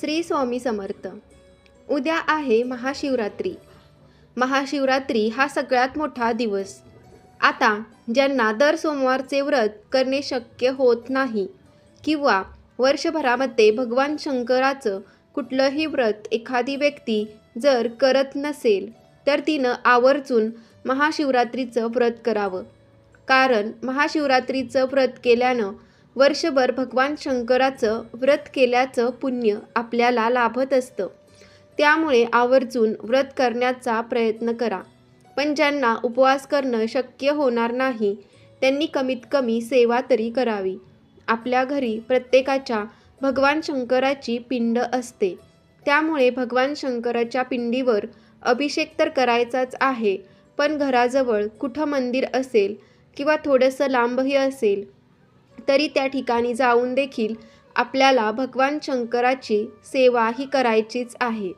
श्री स्वामी समर्थ. उद्या आहे महाशिवरात्री. महाशिवरात्री हा सगळ्यात मोठा दिवस. आता ज्यांना दर सोमवारचे व्रत करणे शक्य होत नाही किंवा वर्षभरामध्ये भगवान शंकराचं कुठलंही व्रत एखादी व्यक्ती जर करत नसेल तर तिनं आवर्जून महाशिवरात्रीचं व्रत करावं. कारण महाशिवरात्रीचं व्रत केल्यानं वर्षभर भगवान शंकराचं व्रत केल्याचं पुण्य आपल्याला लाभत असतं. त्यामुळे आवर्जून व्रत करण्याचा प्रयत्न करा. पण ज्यांना उपवास करणं शक्य होणार नाही त्यांनी कमीत कमी सेवा तरी करावी. आपल्या घरी प्रत्येकाच्या भगवान शंकराची पिंड असते. त्यामुळे भगवान शंकराच्या पिंडीवर अभिषेक तर करायचाच आहे पण घराजवळ कुठं मंदिर असेल किंवा थोडंसं लांबही असेल तरी त्या ठिकाणी जाऊन देखील आपल्याला भगवान शंकराची सेवा ही करायचीच आहे.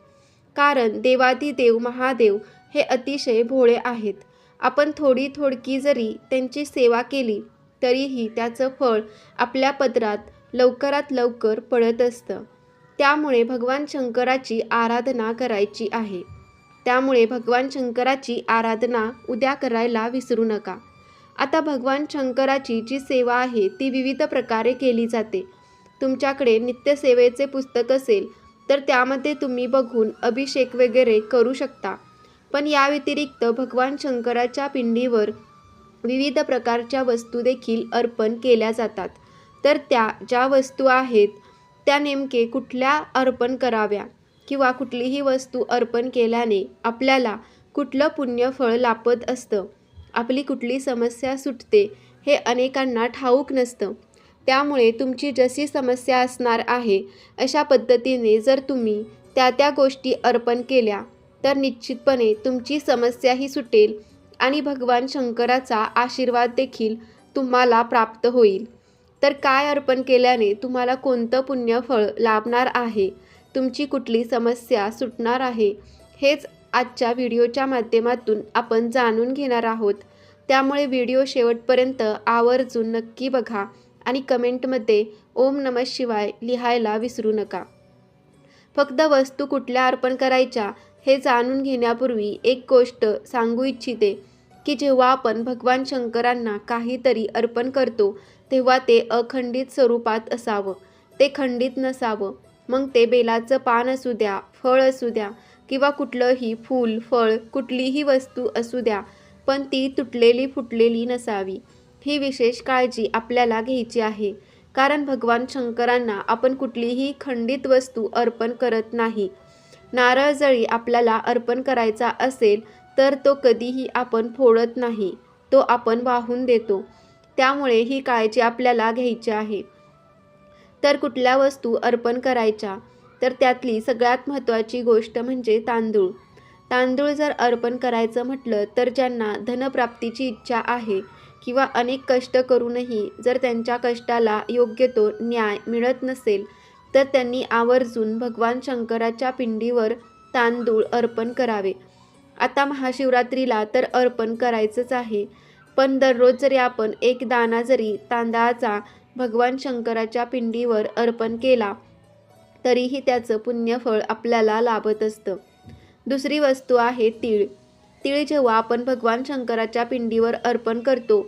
कारण देवाधिदेव महादेव हे अतिशय भोळे आहेत. आपण थोडी थोडकी जरी त्यांची सेवा केली तरीही त्याचं फळ आपल्या पदरात लवकरात लवकर पडत असतं. त्यामुळे भगवान शंकराची आराधना करायची आहे. त्यामुळे भगवान शंकराची आराधना उद्या करायला विसरू नका. आता भगवान शंकराची जी सेवा आहे ती विविध प्रकारे केली जाते. तुमच्याकडे नित्यसेवेचे पुस्तक असेल तर त्यामध्ये तुम्ही बघून अभिषेक वगैरे करू शकता. पण या व्यतिरिक्त भगवान शंकराच्या पिंडीवर विविध प्रकारच्या वस्तू देखील अर्पण केल्या जातात. तर त्या ज्या वस्तू आहेत त्या नेमके कुठल्या अर्पण कराव्या? किंवा कुठलीही वस्तू अर्पण केल्याने आपल्याला कुठलं पुण्यफळ लाभत असतं? आपली कुठली समस्या सुटते हे अनेकांना ठाऊक नसतं. त्यामुळे तुमची जशी समस्या असणार आहे अशा पद्धतीने जर तुम्ही त्या त्या गोष्टी अर्पण केल्या तर निश्चितपणे तुमची समस्याही सुटेल आणि भगवान शंकराचा आशीर्वाद देखील तुम्हाला प्राप्त होईल. तर काय अर्पण केल्याने तुम्हाला कोणतं पुण्यफळ लाभणार आहे? तुमची कुठली समस्या सुटणार आहे? हेच आजच्या व्हिडिओच्या माध्यमातून आपण जाणून घेणार आहोत. त्यामुळे व्हिडिओ शेवटपर्यंत आवर्जून नक्की बघा आणि कमेंटमध्ये ओम नम शिवाय लिहायला विसरू नका. फक्त वस्तू कुठल्या अर्पण करायच्या हे जाणून घेण्यापूर्वी एक गोष्ट सांगू इच्छिते की जेव्हा आपण भगवान शंकरांना काहीतरी अर्पण करतो तेव्हा ते अखंडित स्वरूपात असावं. ते खंडित नसावं. मग ते बेलाचं पान असू द्या फळ असू द्या किंवा कुठलंही फूल फळ कुठलीही वस्तू असू द्या पण ती तुटलेली फुटलेली नसावी. ही विशेष काळजी आपल्याला घ्यायची आहे. कारण भगवान शंकरांना आपण कुठलीही खंडित वस्तू अर्पण करत नाही. नारळ जळी आपल्याला अर्पण करायचा असेल तर तो कधीही आपण फोडत नाही. तो आपण वाहून देतो. त्यामुळे ही काळजी आपल्याला घ्यायची आहे. तर कुठल्या वस्तू अर्पण करायच्या? तर त्यातली सगळ्यात महत्त्वाची गोष्ट म्हणजे तांदूळ. तांदूळ जर अर्पण करायचं म्हटलं तर ज्यांना धनप्राप्तीची इच्छा आहे किंवा अनेक कष्ट करूनही जर त्यांच्या कष्टाला योग्य तो न्याय मिळत नसेल तर त्यांनी आवर्जून भगवान शंकराच्या पिंडीवर तांदूळ अर्पण करावे. आता महाशिवरात्रीला तर अर्पण करायचंच आहे पण दररोज जरी आपण एक दाना जरी तांदळाचा भगवान शंकराच्या पिंडीवर अर्पण केला तरीही त्याचं पुण्यफळ आपल्याला लाभत असतं. दुसरी वस्तू आहे तीळ. तीळ जेव्हा आपण भगवान शंकराच्या पिंडीवर अर्पण करतो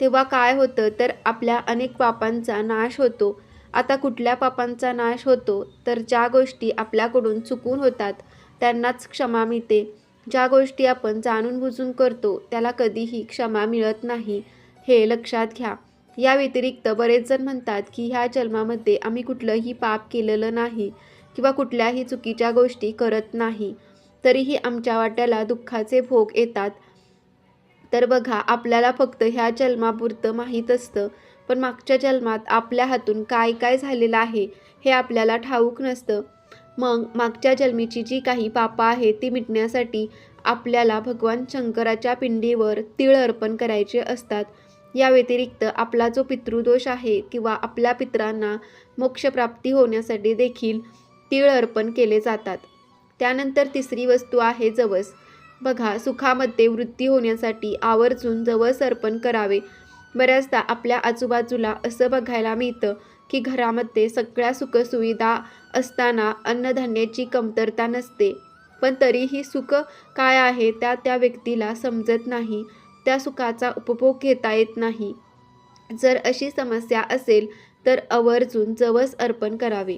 तेव्हा काय होतं? तर आपल्या अनेक पापांचा नाश होतो. आता कुठल्या पापांचा नाश होतो? तर ज्या गोष्टी आपल्याकडून चुकून होतात त्यांनाच क्षमा मिळते. ज्या गोष्टी आपण जाणून बुजून करतो त्याला कधीही क्षमा मिळत नाही हे लक्षात घ्या. या व्यतिरिक्त बरेच जण म्हणतात की ह्या जन्मामध्ये आम्ही कुठलंही पाप केलेलं नाही किंवा कुठल्याही चुकीच्या गोष्टी करत नाही. तरीही आमच्या वाट्याला दुःखाचे भोग येतात. तर बघा आपल्याला फक्त ह्या जन्मापुरतं माहीत असतं. पण मागच्या जन्मात आपल्या हातून काय काय झालेलं आहे हे आपल्याला ठाऊक नसतं. मग मागच्या जन्मीची जी काही पापं आहेत ती मिटण्यासाठी आपल्याला भगवान शंकराच्या पिंडीवर तिळ अर्पण करायचे असतात. या व्यतिरिक्त आपला जो पितृदोष आहे किंवा आपल्या पितरांना मोक्षप्राप्ती होण्यासाठी देखील तीळ अर्पण केले जातात. त्यानंतर तिसरी वस्तू आहे जवस. बघा सुखामध्ये वृद्धी होण्यासाठी आवर्जून जवस अर्पण करावे. बऱ्याचदा आपल्या आजूबाजूला असं बघायला मिळतं की घरामध्ये सगळ्या सुखसुविधा असताना अन्नधान्याची कमतरता नसते. पण तरीही सुख काय आहे त्या त्या व्यक्तीला समजत नाही. त्या सुखाचा उपभोग घेता येत नाही. जर अशी समस्या असेल तर आवर्जून जवस अर्पण करावे.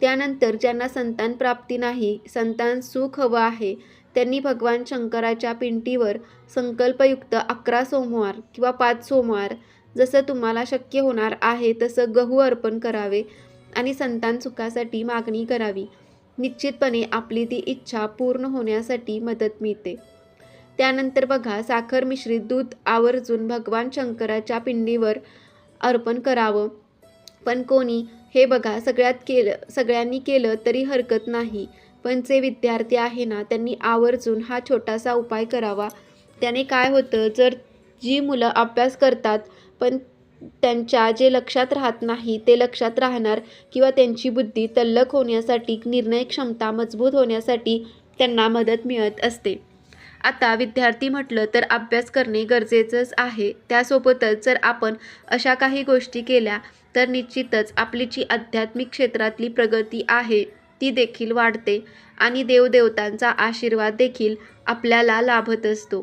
त्यानंतर ज्यांना संतान प्राप्ती नाही संतान सुख हवं आहे त्यांनी भगवान शंकराच्या पिंटीवर संकल्पयुक्त अकरा सोमवार किंवा पाच सोमवार जसं तुम्हाला शक्य होणार आहे तसं गहू अर्पण करावे आणि संतान सुखासाठी मागणी करावी. निश्चितपणे आपली ती इच्छा पूर्ण होण्यासाठी मदत मिळते. त्यानंतर बघा साखर मिश्रित दूध आवर्जून भगवान शंकराच्या पिंडीवर अर्पण करावं. पण कोणी हे बघा सगळ्यात केलं सगळ्यांनी केलं तरी हरकत नाही. पण जे विद्यार्थी आहे ना त्यांनी आवर्जून हा छोटासा उपाय करावा. त्याने काय होतं जर जी मुलं अभ्यास करतात पण त्यांच्या जे लक्षात राहत नाही ते लक्षात राहणार किंवा त्यांची बुद्धी तल्लक होण्यासाठी निर्णय क्षमता मजबूत होण्यासाठी त्यांना मदत मिळत असते. आता विद्यार्थी म्हटलं तर अभ्यास करणे गरजेचंच आहे. त्यासोबतच जर आपण अशा काही गोष्टी केल्या तर निश्चितच आपली जी आध्यात्मिक क्षेत्रातली प्रगती आहे ती देखील वाढते आणि देवदेवतांचा आशीर्वाद देखील आपल्याला लाभत असतो.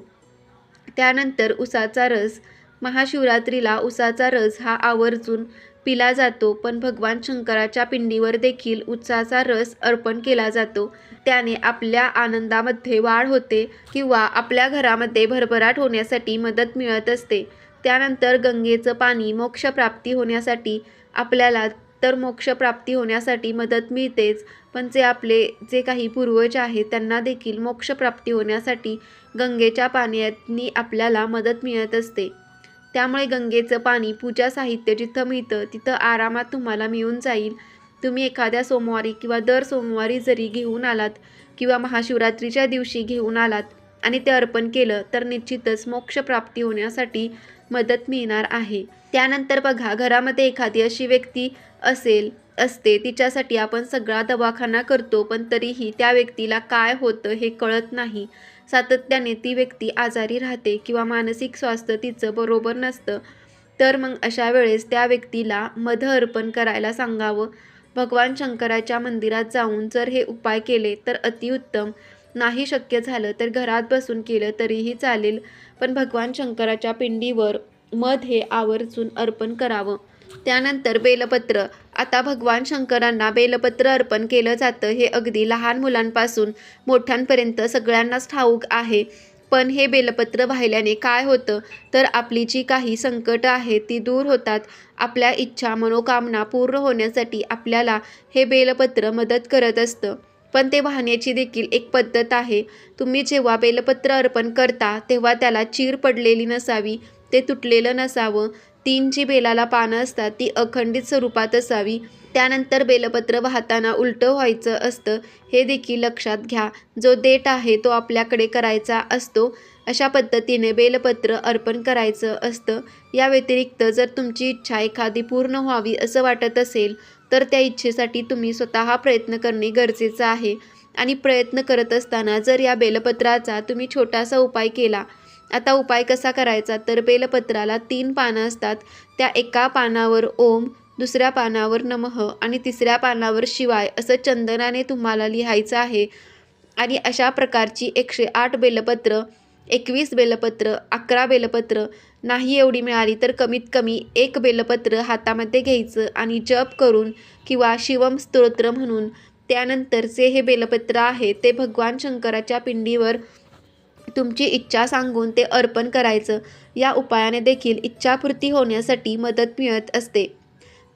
त्यानंतर उसाचा रस महाशिवरात्रीला उसाचा रस हा आवर्जून पिला जातो पण भगवान शंकराच्या पिंडीवर देखील उसाचा रस अर्पण केला जातो. त्याने आपल्या आनंदामध्ये वाढ होते किंवा आपल्या घरामध्ये भरभराट होण्यासाठी मदत मिळत असते. त्यानंतर गंगेचं पाणी मोक्षप्राप्ती होण्यासाठी आपल्याला तर मोक्षप्राप्ती होण्यासाठी मदत मिळतेच पण जे आपले जे काही पूर्वज आहेत त्यांना देखील मोक्षप्राप्ती होण्यासाठी गंगेच्या पाण्यानी आपल्याला मदत मिळत असते. त्यामुळे गंगेचं पाणी पूजा साहित्य जिथं मिळतं तिथं आरामात तुम्हाला मिळून जाईल. तुम्ही एखाद्या सोमवारी किंवा दर सोमवारी जरी घेऊन आलात किंवा महाशिवरात्रीच्या दिवशी घेऊन आलात आणि ते अर्पण केलं तर निश्चितच मोक्षप्राप्ती होण्यासाठी मदत मिळणार आहे. त्यानंतर बघा घरामध्ये एखादी अशी व्यक्ती असेल असते तिच्यासाठी आपण सगळा दवाखाना करतो पण तरीही त्या व्यक्तीला काय होतं हे कळत नाही. सातत्याने ती व्यक्ती आजारी राहते किंवा मानसिक स्वास्थ्य तिचं बरोबर नसतं. तर मग अशा वेळेस त्या व्यक्तीला मध अर्पण करायला सांगावं. भगवान शंकराच्या मंदिरात जाऊन जर हे उपाय केले तर अतिउत्तम नाही शक्य झालं तर घरात बसून केलं तरीही चालेल. पण भगवान शंकराच्या पिंडीवर मध हे आवर्जून अर्पण करावं. त्यानंतर बेलपत्र. आता भगवान शंकरांना बेलपत्र अर्पण केलं जातं हे अगदी लहान मुलांपासून मोठ्यांपर्यंत सगळ्यांनाच ठाऊक आहे. पण हे बेलपत्र वाहिल्याने काय होतं? तर आपली जी काही संकटं आहेत ती दूर होतात. आपल्या इच्छा मनोकामना पूर्ण होण्यासाठी आपल्याला हे बेलपत्र मदत करत असतं. पण ते वाहण्याची देखील एक पद्धत आहे. तुम्ही जेव्हा बेलपत्र अर्पण करता तेव्हा त्याला चीर पडलेली नसावी ते तुटलेलं नसावं. तीन जी बेलाला पानं असतात ती अखंडित स्वरूपात असावी. त्यानंतर बेलपत्र वाहताना उलटं व्हायचं असतं हे देखील लक्षात घ्या. जो देठ आहे तो आपल्याकडे करायचा असतो. अशा पद्धतीने बेलपत्र अर्पण करायचं असतं. या व्यतिरिक्त जर तुमची इच्छा एखादी पूर्ण व्हावी असं वाटत असेल तर त्या इच्छेसाठी तुम्ही स्वतः प्रयत्न करणे गरजेचं आहे. आणि प्रयत्न करत असताना जर या बेलपत्राचा तुम्ही छोटासा उपाय केला आता उपाय कसा करायचा? तर बेलपत्राला तीन पानं असतात. त्या एका पानावर ओम दुसऱ्या पानावर नमः आणि तिसऱ्या पानावर शिवाय असं चंदनाने तुम्हाला लिहायचं आहे. आणि अशा प्रकारची एकशे आठ बेलपत्र एकवीस बेलपत्र अकरा बेलपत्र नाही एवढी मिळाली तर कमीत कमी एक बेलपत्र हातामध्ये घ्यायचं आणि जप करून किंवा शिवम स्तोत्र म्हणून त्यानंतरचे हे बेलपत्र आहे ते भगवान शंकराच्या पिंडीवर तुमची इच्छा सांगून ते अर्पण करायचं. या उपायाने देखील इच्छापूर्ती होण्यासाठी मदत मिळत असते.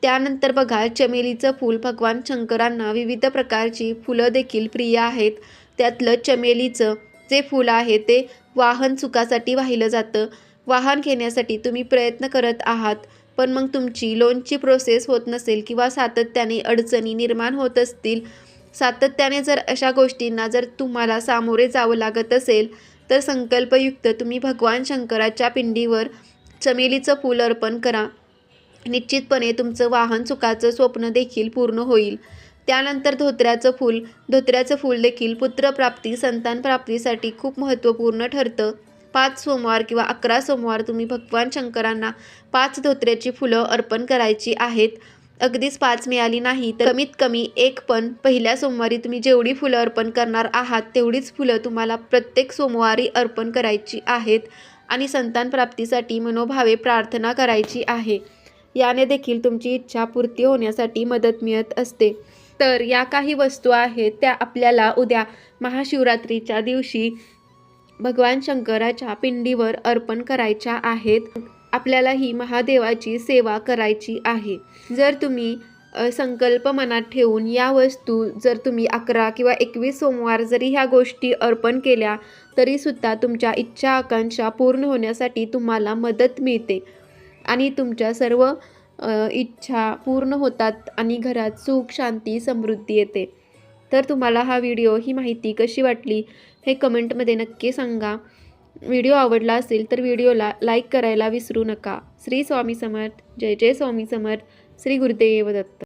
त्यानंतर बघा चमेलीचं फूल भगवान शंकरांना विविध प्रकारची फुलं देखील प्रिय आहेत. त्यातलं चमेलीचं जे फूल आहे ते वाहन सुखासाठी वाहिलं जातं. वाहन घेण्यासाठी तुम्ही प्रयत्न करत आहात पण मग तुमची लोनची प्रोसेस होत नसेल किंवा सातत्याने अडचणी निर्माण होत असतील. सातत्याने जर अशा गोष्टींना जर तुम्हाला सामोरे जावं लागत असेल तर संकल्पयुक्त तुम्ही भगवान शंकराच्या पिंडीवर चमेलीचं फूल अर्पण करा. निश्चितपणे तुमचं वाहन सुखाचं स्वप्न देखील पूर्ण होईल. त्यानंतर धोत्र्याचं फूल. धोत्र्याचं फूल देखील पुत्रप्राप्ती संतान प्राप्तीसाठी खूप महत्त्वपूर्ण ठरतं. पाच सोमवार किंवा अकरा सोमवार तुम्ही भगवान शंकरांना पाच धोत्र्याची फुलं अर्पण करायची आहेत. अगदीच पाच मिळाली नाही तर कमीत कमी एक पण. पहिल्या सोमवारी तुम्ही जेवढी फुलं अर्पण करणार आहात तेवढीच फुलं तुम्हाला प्रत्येक सोमवारी अर्पण करायची आहेत आणि संतान प्राप्तीसाठी मनोभावे प्रार्थना करायची आहे. याने देखील तुमची इच्छा पूर्ती होण्यासाठी मदत मिळत असते. तर या काही वस्तू आहेत त्या आपल्याला उद्या महाशिवरात्रीच्या दिवशी भगवान शंकराच्या पिंडीवर अर्पण करायच्या आहेत. आपल्याला ही महादेवाची सेवा करायची आहे. जर तुम्ही संकल्प मनात ठेवून या वस्तू जर तुम्ही अकरा किंवा एकवीस सोमवार जरी ह्या गोष्टी अर्पण केल्या तरीसुद्धा तुमच्या इच्छा आकांक्षा पूर्ण होण्यासाठी तुम्हाला मदत मिळते. आणि तुमच्या सर्व इच्छा पूर्ण होतात आणि घरात सुख शांती समृद्धी येते. तर तुम्हाला हा व्हिडिओ ही माहिती कशी वाटली हे कमेंटमध्ये नक्की सांगा. व्हिडिओ आवडला असेल तर व्हिडिओला लाईक करायला विसरू नका. श्री स्वामी समर्थ. जय जय स्वामी समर्थ. श्री गुरुदेव दत्त.